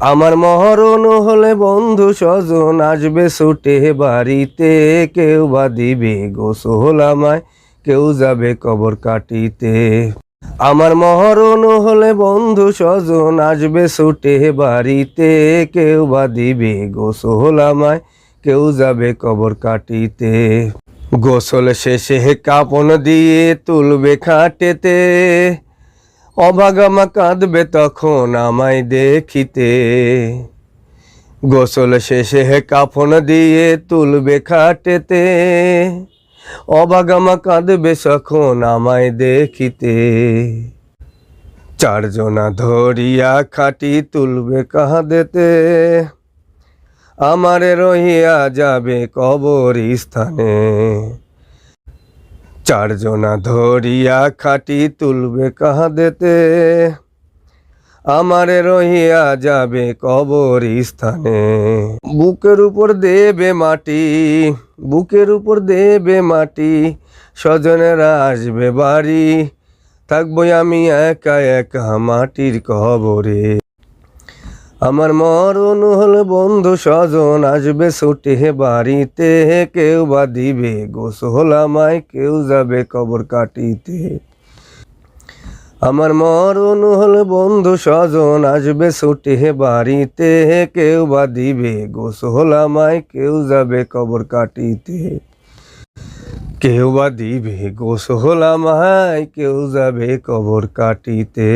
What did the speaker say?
আমার মহরণ হলে বন্ধু স্বজন আসবে ছুটে বাড়িতে। কেউ বা দিবে গোসল আমায়, কেউ যাবে কবর কাটিতে। আমার মহরণ হলে বন্ধু স্বজন আসবে ছুটে বাড়িতে। কেউ বা দিবে গোসল আমায়, কেউ যাবে কবর কাটিতে। গোসল শেষে কাপন দিয়ে তুলবে খাটেতে। অভাগামা কাঁদবে তখন আমায় দেখিতে। গোসল শেষে কাফন দিয়ে তুলবে খাটেতে। অভাগামা কাঁদবে তখন আমায় দেখিতে। চারজনা ধরিয়া খাটি তুলবে কাঁদেতে। আমারে রহিয়া যাবে কবর স্থানে চারজনা ধরিয়া খাটি তুলবে কাঁদেতে। আমারে রহিয়া যাবে কবর স্থানে বুকের উপর দেবে মাটি, বুকের উপর দেবে মাটি, স্বজনেরা আসবে বাড়ি। থাকব আমি একা একা মাটির কবরে। আমার মরণ হলে বন্ধু স্বজন, আসবে ছুটে বাড়িতে কেউ বা দিবে। গোসল আমায় কেউ যাবে কবর কাটিতে। আমার মরণ হলে বন্ধু স্বজন, আসবে ছুটে বাড়িতে কেউ বা দিবে। গোসল আমায় কেউ যাবে কবর কাটিতে। কেউ বা দিবে, গোসল আমায় কেউ যাবে কবর কাটিতে।